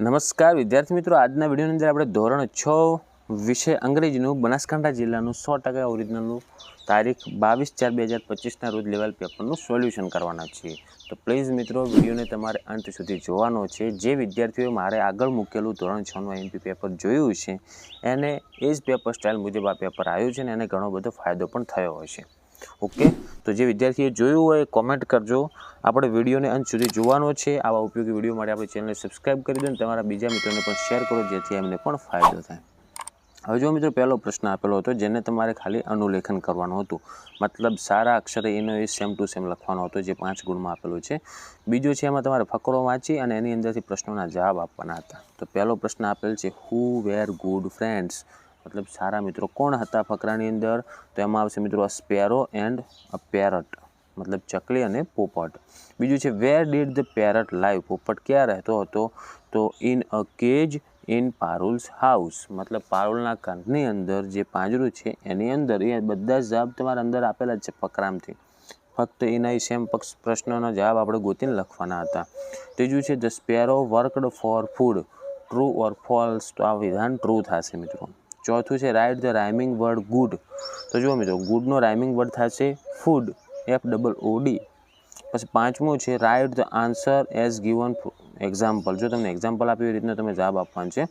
નમસ્કાર, વિદ્યાર્થી મિત્રો. આજના વિડીયોની અંદર આપણે ધોરણ છ વિષય અંગ્રેજીનું બનાસકાંઠા જિલ્લાનું સો ટકા ઓરિજિનલનું તારીખ બાવીસ ચાર બે હજાર પચીસના રોજ લેવલ પેપરનું સોલ્યુશન કરવાના છીએ. તો પ્લીઝ મિત્રો, વિડીયોને તમારે અંત સુધી જોવાનો છે. જે વિદ્યાર્થીઓએ મારે આગળ મૂકેલું ધોરણ છનું એમપી પેપર જોયું છે, એને એ જ પેપર સ્ટાઇલ મુજબ આ પેપર આવ્યું છે ને એને ઘણો બધો ફાયદો પણ થયો હશે. ઓકે? તો જે વિદ્યાર્થીએ જોયું હોય કોમેન્ટ કરજો. આપણે વિડીયોને અંત સુધી જોવાનો છે. આવા ઉપયોગી વીડિયો માટે આપણી ચેનલને સબસ્ક્રાઈબ કરી દો અને તમારા બીજા મિત્રોને પણ શેર કરો, જેથી એમને પણ ફાયદો થાય. હવે જો મિત્રો, પહેલો પ્રશ્ન આપેલો હતો, જેને તમારે ખાલી અનુલેખન કરવાનું હતું. મતલબ સારા અક્ષરે એનો એ સેમ ટુ સેમ લખવાનો હતો, જે પાંચ ગુણમાં આપેલો છે. બીજો છે, એમાં તમારે ફકરો વાંચી અને એની અંદરથી પ્રશ્નોના જવાબ આપવાના હતા. તો પહેલો પ્રશ્ન આપેલ છે હુ વેર ગુડ ફ્રેન્ડ્સ મતલબ સારા મિત્રો. કોણ હતા ફકરાની અંદર? તો એમાં આવશે મિત્રો a sparrow and a parrot. મતલબ ચકલી અને પોપટ. બીજું છે where did the parrot live પોપટ ક્યાં રહેતો હતો? તો in a cage in Parul's house મતલબ પારુલના ઘરની અંદર જે પાંજરું છે, એની અંદર. એ બધા જવાબ તમારા અંદર આપેલા જ છે ફકરામથી. ફક્ત એના સેમ પક્ષ પ્રશ્નોના જવાબ આપણે ગોતીને લખવાના હતા. ત્રીજું છે the sparrow worked for food true or false તો આ વિધાન ટ્રુ થશે મિત્રો. ચોથું છે right the rhyming word good. તો જુઓ મિત્રો, ગુડનો રાઇમિંગ વર્ડ થશે ફૂડ એફ ડબલ ઓડી પછી પાંચમું છે right the answer as given example. જો તમને એક્ઝામ્પલ આપ્યું એ રીતના તમે જવાબ આપવાનું છે.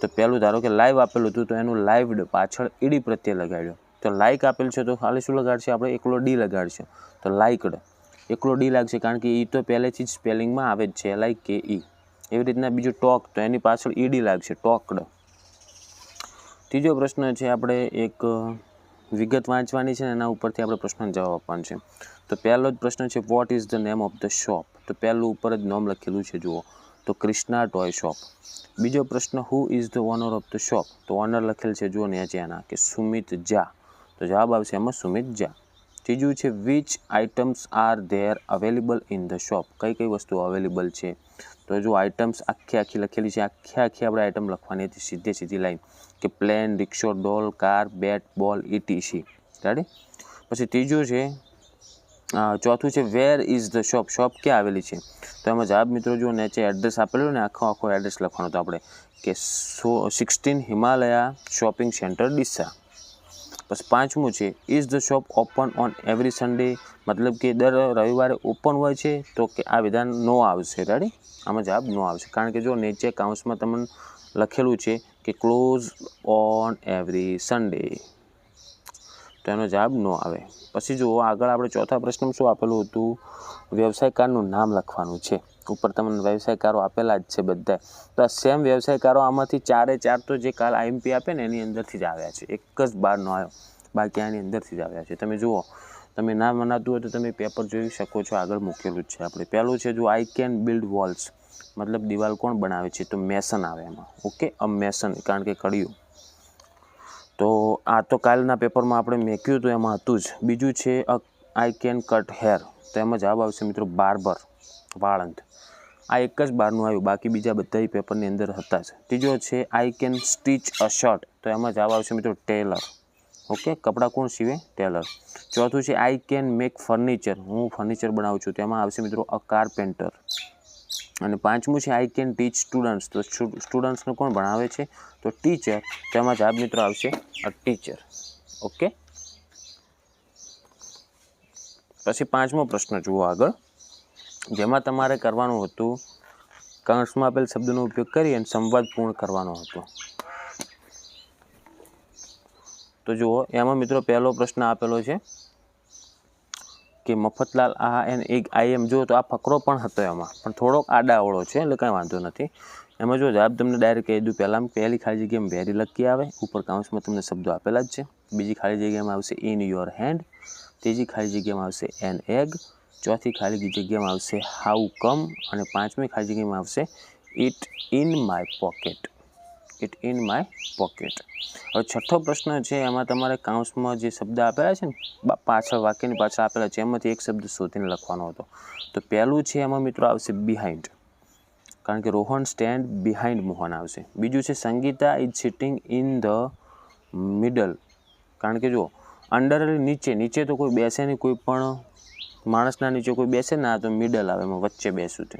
તો પહેલું ધારો કે લાઈવ આપેલું હતું, તો એનું લાઈવડ પાછળ ઈડી પ્રત્યે લગાડ્યો. તો લાઇક આપેલ છે તો ખાલી શું લગાડશે? આપણે એકલો ડી લગાડશે. તો લાઇકડ એકલો ડી લાગશે કારણ કે ઈ તો પહેલેથી જ સ્પેલિંગમાં આવે જ છે લાઇક કે ઈ એવી રીતના બીજું ટોક, તો એની પાછળ ઈડી લાગશે, ટોકડ. ત્રીજો પ્રશ્ન છે, આપણે એક વિગત વાંચવાની છે એના ઉપરથી આપણે પ્રશ્નનો જવાબ આપવાનો છે. તો પહેલો જ પ્રશ્ન છે what is the name of the shop તો પહેલું ઉપર જ નામ લખેલું છે, જુઓ. તો ક્રિષ્ના ટોય શોપ બીજો પ્રશ્ન who is the owner of the shop તો ઓનર લખેલ છે, જુઓ ને એના કે સુમિત ઝા. તો જવાબ આવશે એમાં સુમિત ઝા. ત્રીજું છે which items are there available in the shop કઈ કઈ વસ્તુઓ અવેલેબલ છે? તો જો આઇટમ્સ આખી આખી લખેલી છે, આખી આખી આપણે આઇટમ લખવાની હતી, સીધે સીધી લાઈન કે plane રિક્ષો doll car bat ball ETC ready પછી ત્રીજું છે ચોથું છે where is the shop shop ક્યાં આવેલી છે? તો એમાં જવાબ મિત્રો જો નીચે એડ્રેસ આપેલું ને આખો આખો એડ્રેસ લખવાનો હતો આપણે. કે સો sixteen Himalaya shopping centre Deesa પછી પાંચમું છે is the shop open on every Sunday મતલબ કે દર રવિવારે ઓપન હોય છે, તો કે આ વિધાન નો આવશે. રેડી આમાં જવાબ નો આવશે. કારણ કે જો નીચે કાઉન્સમાં તમને લખેલું છે કે ક્લોઝ ઓન એવરી સન્ડે તો એનો જવાબ નો આવે. પછી જુઓ, આગળ આપણે ચોથા પ્રશ્નમાં શું આપેલું હતું? વ્યવસાયકારનું નામ લખવાનું છે. ઉપર તમને વ્યવસાયકારો આપેલા જ છે બધા તો આ સેમ વ્યવસાયકારો આમાંથી ચારે ચાર તો જે કાલ આઈએમપી આપે ને એની અંદરથી જ આવ્યા છે. એક જ બહારનો આવ્યો. બાકી આની અંદરથી જ આવ્યા છે. તમે જુઓ, તમે ના મનાતું હોય તો તમે પેપર જોઈ શકો છો. આગળ મૂકેલું જ છે આપણે. પહેલું છે જો આઈ કેન બિલ્ડ વોલ્સ મતલબ દિવાલ કોણ બનાવે છે? તો મેસન આવે એમાં. ઓકે અ મેસન કારણ કે કડિયું તો આ તો કાલના પેપરમાં આપણે મેક્યું તો એમાં હતું જ. બીજું છે આઈ કેન કટ હેર તો એમાં જવાબ આવશે મિત્રો બાર્બર વાળંદ. આ એક જ બારનું આવ્યું, બાકી બીજા બધા પેપરની અંદર હતા જ. ત્રીજો છે I can stitch a shirt તો એમાં જવાબ આવશે મિત્રો ટેલર. ઓકે, કપડાં કોણ સીવે? ટેલર. ચોથું છે આઈ કેન મેક ફર્નિચર હું ફર્નિચર બનાવું છું, તેમાં આવશે મિત્રો અ કાર્પેન્ટર અને પાંચમું છે આઈ કેન ટીચ સ્ટુડન્ટ્સ તો સ્ટુડન્ટ્સને કોણ ભણાવે છે? તો ટીચર તેમાં જવાબ મિત્રો આવશે અ ટીચર ઓકે? પછી પાંચમો પ્રશ્ન જુઓ આગળ. જેમાં તમારે કરવાનું હતું, કૌંસમાં આપેલ શબ્દનો ઉપયોગ કરી અને સંવાદ પૂર્ણ કરવાનો હતો. તો જુઓ, એમાં મિત્રો પહેલો પ્રશ્ન આપેલો છે કે મફતલાલ આ એન એક આઈ એમ. જો તો આ ફકરો પણ હતો એમાં, પણ થોડોક આડાઅવળો છે એટલે કાંઈ વાંધો નથી. એમાં જો જવાબ તમને ડાયરેક્ટ કહી દઉં. પહેલાં પહેલી ખાલી જગ્યામાં વેરી લકી આવે. ઉપર કાઉન્સમાં તમને શબ્દો આપેલા જ છે. બીજી ખાલી જગ્યામાં આવશે ઇન યોર હેન્ડ ત્રીજી ખાલી જગ્યામાં આવશે એન એગ ચોથી ખાલી જગ્યામાં આવશે હાઉ કમ અને પાંચમી ખાલી જગ્યામાં આવશે it in my pocket it in my pocket હવે છઠ્ઠો પ્રશ્ન છે, એમાં તમારે કાઉન્સમાં જે શબ્દ આપેલા છે ને પાછળ વાક્યની પાછળ આપેલા છે, એમાંથી એક શબ્દ શોધીને લખવાનો હતો. તો પહેલું છે એમાં મિત્રો આવશે બિહાઇન્ડ કારણ કે રોહન સ્ટેન્ડ બિહાઇન્ડ મોહન આવશે. બીજું છે Sangita is sitting in the middle કારણ કે જો અંડર નીચે નીચે તો કોઈ બેસે નહીં, કોઈ પણ માણસના નીચે કોઈ બેસે ના તો મિડલ આવે, એમાં વચ્ચે બેસું તે.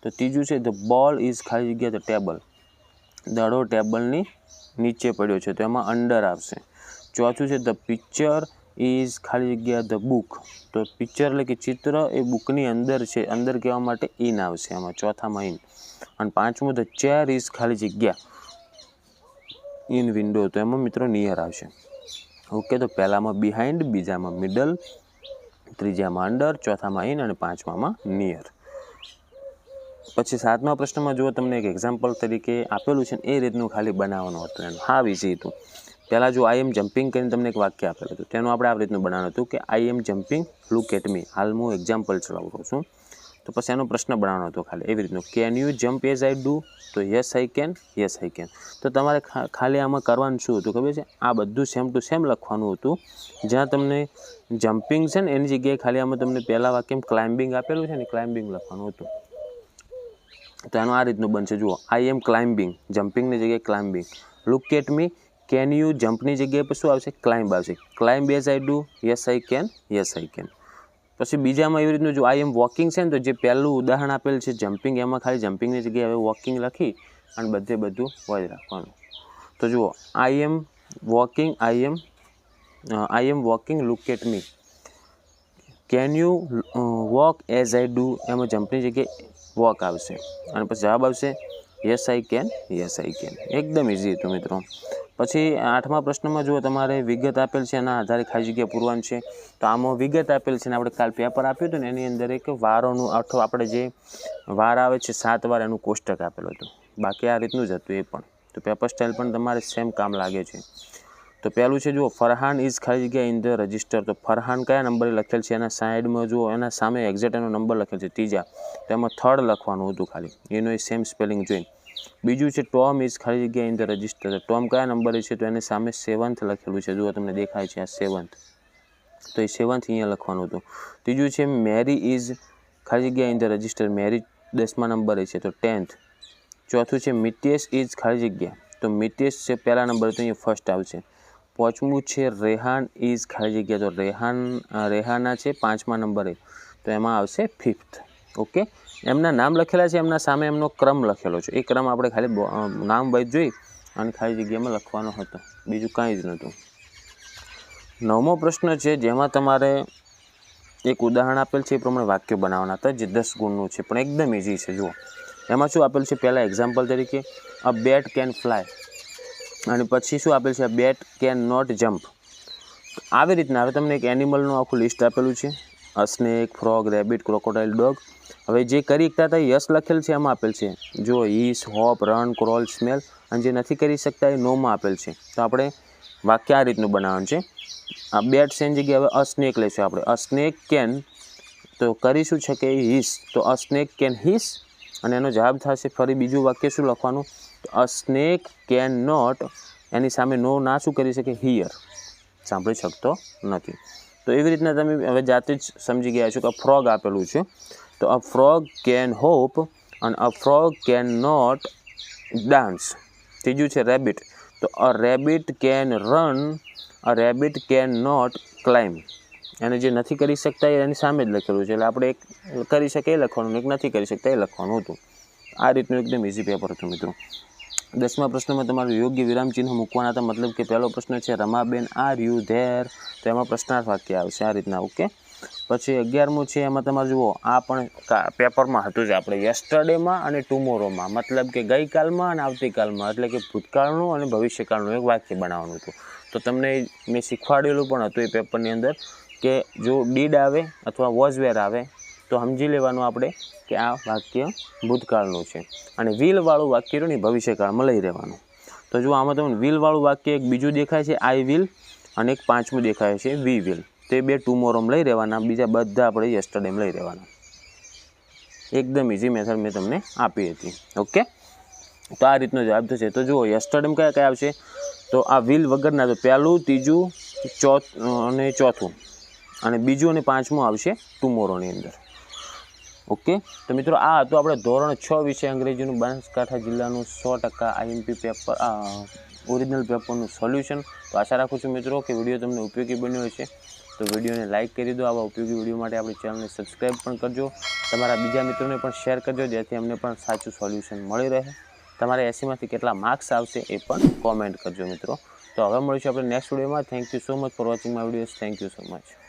તો ત્રીજું છે ધ બોલ ઇઝ ખાલી જગ્યા ધ ટેબલ દડો ટેબલની નીચે પડ્યો છે, તો એમાં અંડર આવશે. ચોથું છે ધ પિક્ચર ઇઝ ખાલી જગ્યા ધ બુક તો પિક્ચર એટલે કે ચિત્ર એ બુકની અંદર છે, અંદર કહેવા માટે ઇન આવશે એમાં, ચોથામાં ઇન અને પાંચમું ધ ચેર ઇઝ ખાલી જગ્યા ઇન વિન્ડો તો એમાં મિત્રો નિયર આવશે. ઓકે તો પહેલામાં બિહાઇન્ડ બીજામાં મિડલ ત્રીજામાં અંડર ચોથામાં ઇન અને પાંચમામાં નિયર. પછી સાતમા પ્રશ્નમાં જો તમને એક એક્ઝામ્પલ તરીકે આપેલું છે એ રીતનું ખાલી બનાવવાનું હતું એનું. હા વિઝી હતું. પહેલાં જો આઈ એમ જમ્પિંગ કરીને તમને એક વાક્ય આપેલું હતું. તેનું આપણે આ રીતનું બનાવવાનું હતું કે I am jumping look at me હાલ હું એક્ઝામ્પલ ચલાવું છું. તો પછી એનો પ્રશ્ન બનાવવાનો હતો ખાલી. એવી રીતનું. Can you jump as I do તો yes I can yes I can તો તમારે ખાલી આમાં કરવાનું શું હતું ખબર છે? આ બધું સેમ ટુ સેમ લખવાનું હતું. જ્યાં તમને જમ્પિંગ છે ને, એની જગ્યાએ ખાલી આમાં તમને પહેલાં વાક્યમાં ક્લાઇમ્બિંગ આપેલું છે ને ક્લાઇમ્બિંગ લખવાનું હતું. તો એનું આ રીતનું બનશે. જુઓ આઈ એમ ક્લાઇમ્બિંગ જમ્પિંગની જગ્યાએ climbing look at me can you જમ્પની જગ્યાએ પર શું આવશે? ક્લાઇમ્બ આવશે. Climb as I do yes I can yes I can પછી બીજામાં એવી રીતનું જો આઈ એમ વોકિંગ છે ને, તો જે પહેલું ઉદાહરણ આપેલ છે જમ્પિંગ એમાં ખાલી જમ્પિંગની જગ્યાએ હવે વોકિંગ લખી અને બધે બધું હોય રાખવાનું. તો જુઓ I am walking I am I am walking look at me can you walk as I do એમાં જમ્પની જગ્યાએ વોક આવશે. અને પછી જવાબ આવશે yes I can yes I can એકદમ ઇઝી હતું મિત્રો. પછી આઠમા પ્રશ્નમાં જો તમારે વિગત આપેલ છે, એના આધારે ખાલી જગ્યા પૂરવાનું છે. તો આમાં વિગત આપેલ છે ને આપણે કાલ પેપર આપ્યું હતું ને, એની અંદર એક વારોનું અથવા આપણે જે વાર આવે છે, સાત વાર એનું કોષ્ટક આપેલું હતું. બાકી આ રીતનું જ હતું એ પણ. તો પેપર સ્ટાઇલ પણ તમારે સેમ કામ લાગે છે. તો પહેલું છે, જુઓ, ફરહાન ઇઝ ખાલી જગ્યા ઇન ધ રજિસ્ટર તો ફરહાન કયા નંબરે લખેલ છે? એના સાઈડમાં જુઓ, એના સામે એક્ઝેક્ટ એનો નંબર લખેલ છે, ત્રીજા. તો એમાં થર્ડ લખવાનું હતું ખાલી. એનો એ સેમ સ્પેલિંગ જોઈને. બીજું છે ટોમ ઇઝ ખાલી જગ્યા ઇન ધ રજિસ્ટર ટોમ કયા નંબરે છે, તો એને સામે સેવન્થ લખેલું છે. જુઓ તમને દેખાય છે આ સેવન્થ તો એ સેવન્થ અહીંયા લખવાનું હતું. ત્રીજું છે મેરી ઇઝ ખાલી જગ્યા ઇન ધ રજિસ્ટર મેરી દસમા નંબરે છે, તો ટેન્થ ચોથું છે મિતેશ ઇઝ ખાલી જગ્યા. તો મિતેશ છે, પહેલા નંબરે તો અહીંયા ફર્સ્ટ આવશે. પાંચમું છે રેહાન ઇઝ ખાલી જગ્યા. તો રેહાન રેહાના છે, પાંચમા નંબરે તો એમાં આવશે ફિફ્થ ઓકે એમના નામ લખેલા છે, એમના સામે એમનો ક્રમ લખેલો છે. એ ક્રમ આપણે ખાલી નામ વાઇઝ જોઈ અને ખાલી જગ્યામાં લખવાનો હતો. બીજું કાંઈ જ નહોતું. નવમો પ્રશ્ન છે, જેમાં તમારે એક ઉદાહરણ આપેલ છે, એ પ્રમાણે વાક્ય બનાવવાના હતા, જે દસ ગુણનું છે, પણ એકદમ ઇઝી છે, જુઓ. એમાં શું આપેલ છે, પહેલાં એક્ઝામ્પલ તરીકે અ બેટ કેન ફ્લાય અને પછી શું આપેલ છે બેટ કેન નોટ જમ્પ આવી રીતના, હવે તમને એક એનિમલનું આખું લિસ્ટ આપેલું છે. Snake, frog, rabbit, crocodile, dog. હવે જે કરી શકતા હતા યસ લખેલ છે એમાં આપેલ છે. જો ઈસ, હોપ રન ક્રોલ, સ્મેલ, અને જે નથી કરી શકતા એ નોમાં આપેલ છે. તો આપણે વાક્ય આ રીતનું બનાવવાનું છે. આ બેટ સેન જગ્યાએ હવે અ સ્નેક લઈશું આપણે. અ સ્નેક કેન, તો કરીશું છે કે હિસ. તો અ સ્નેક કેન હિસ, અને એનો જવાબ થશે ફરી બીજું વાક્ય શું લખવાનું? તો અ સ્નેક કેન નોટ, એની સામે નો ના શું કરી શકે? હિયર. સાંભળી શકતો નથી. તો એવી રીતના તમે હવે જાતે જ સમજી ગયા છો કે ફ્રોગ આપેલું છે. તો અ ફ્રોગ કેન હોપ અને a frog can not dance ત્રીજું છે રેબિટ તો a rabbit can run a rabbit can not climb એને જે નથી કરી શકતા એની સામે જ લખેલું છે. એટલે આપણે એક કરી શકે એ લખવાનું, એક નથી કરી શકતા એ લખવાનું હતું. આ રીતનું એકદમ ઇઝી પેપર હતું મિત્રો. દસમા પ્રશ્નમાં તમારું યોગ્ય વિરામ ચિહ્ન મૂકવાના હતા. મતલબ કે પહેલો પ્રશ્ન છે, રમાબેન આર યુ ધેર તો એમાં પ્રશ્નાર્થ વાક્ય આવશે આ રીતના, ઓકે? પછી અગિયારમું છે, એમાં તમારે જુઓ, આ પણ પેપરમાં હતું જ આપણે, યસ્ટરડેમાં અને ટુમોરોમાં. મતલબ કે ગઈકાલમાં અને આવતીકાલમાં, એટલે કે ભૂતકાળનું અને ભવિષ્યકાળનું એક વાક્ય બનાવવાનું હતું. તો તમને મેં શીખવાડેલું પણ હતું એ પેપરની અંદર કે જો ડીડ આવે અથવા વોઝ વેર આવે તો સમજી લેવાનું આપણે કે આ વાક્ય ભૂતકાળનું છે. અને વિલવાળું વાક્ય રહ્યું ભવિષ્યકાળમાં લઈ રહેવાનું. તો જો આમાં તમને વિલવાળું વાક્ય એક બીજું દેખાય છે આઈ વિલ અને એક પાંચમું દેખાય છે વી વિલ તો બે ટુમોરોમ લઈ રહેવાના બીજા બધા આપણે યસ્ટરડેમ લઈ રહેવાના. એકદમ ઇઝી મેથડ મેં તમને આપી હતી. ઓકે તો આ રીતનો જવાબ થશે. તો જુઓ યસ્ટરડેમ કયા કયા આવશે? તો આ વિલ વગરના, તો પહેલું, ત્રીજું, ચોથ અને ચોથું. અને બીજું અને પાંચમું આવશે ટુમોરોની અંદર. ઓકે? તો મિત્રો, આ હતું આપણે ધોરણ છ વિષય અંગ્રેજીનું. બનાસકાંઠા જિલ્લાનું સો ટકા આઈએમપી પેપર ઓરિજિનલ પેપરનું સોલ્યુશન તો આશા રાખું છું મિત્રો કે વીડિયો તમને ઉપયોગી બન્યો હશે. તો વિડીયોને લાઇક કરી દો. આવા ઉપયોગી વીડિયો માટે આપણી ચેનલને સબસ્ક્રાઈબ પણ કરજો. તમારા બીજા મિત્રોને પણ શેર કરજો, જેથી અમને પણ સાચું સોલ્યુશન મળી રહે. તમારે એસીમાંથી કેટલા માર્ક્સ આવશે એ પણ કોમેન્ટ કરજો મિત્રો. તો હવે મળીશું આપણે નેક્સ્ટ વિડીયોમાં thank you so much for watching my videos thank you so much